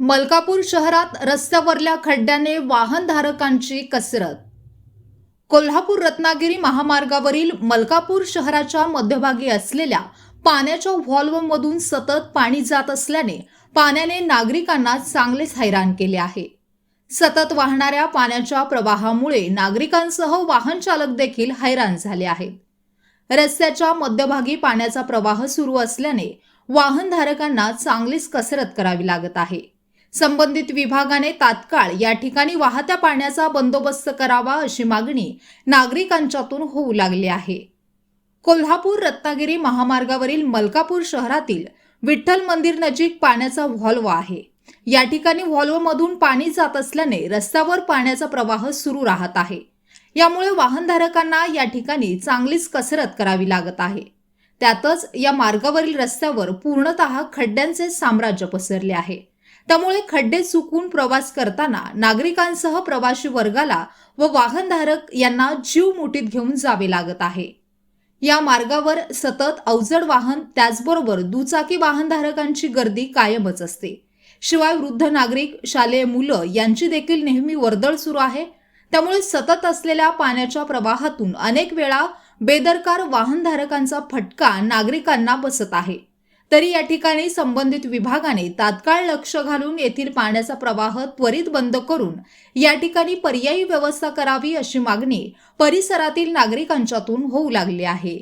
मलकापूर शहरात रस्त्यावरल्या खड्ड्याने वाहनधारकांची कसरत. कोल्हापूर रत्नागिरी महामार्गावरील मलकापूर शहराच्या मध्यभागी असलेल्या पाण्याच्या व्हॉल्वमधून सतत पाणी जात असल्याने पाण्याने नागरिकांना चांगलेच हैराण केले आहे. सतत वाहणाऱ्या पाण्याच्या प्रवाहामुळे नागरिकांसह वाहन चालक देखील हैराण झाले आहेत. रस्त्याच्या मध्यभागी पाण्याचा प्रवाह सुरू असल्याने वाहनधारकांना चांगलीच कसरत करावी लागत आहे. संबंधित विभागाने तात्काळ या ठिकाणी वाहत्या पाण्याचा बंदोबस्त करावा अशी मागणी नागरिकांच्यातून होऊ लागली आहे. कोल्हापूर रत्नागिरी महामार्गावरील मलकापूर शहरातील विठ्ठल मंदिर नजीक पाण्याचा व्हॉल्व आहे. या ठिकाणी व्हॉल्वमधून पाणी जात असल्याने रस्त्यावर पाण्याचा प्रवाह सुरू राहत आहे. यामुळे वाहनधारकांना या ठिकाणी चांगलीच कसरत करावी लागत आहे. त्यातच या मार्गावरील रस्त्यावर पूर्णतः खड्ड्यांचे साम्राज्य पसरले आहे. त्यामुळे खड्डे चुकून प्रवास करताना नागरिकांसह प्रवासी वर्गाला व वाहनधारक यांना जीव मुठीत घेऊन जावे लागत आहे. या मार्गावर सतत अवजड वाहन त्याचबरोबर दुचाकी वाहनधारकांची गर्दी कायमच असते. शिवाय वृद्ध नागरिक शालेय मुलं यांची देखील नेहमी वर्दळ सुरू आहे. त्यामुळे सतत असलेल्या पाण्याच्या प्रवाहातून अनेक वेळा बेदरकार वाहनधारकांचा फटका नागरिकांना बसत आहे. तरी या ठिकाणी संबंधित विभागाने तात्काळ लक्ष घालून येथील पाण्याचा प्रवाह त्वरित बंद करून या ठिकाणी पर्यायी व्यवस्था करावी अशी मागणी परिसरातील नागरिकांच्यातून होऊ लागली आहे.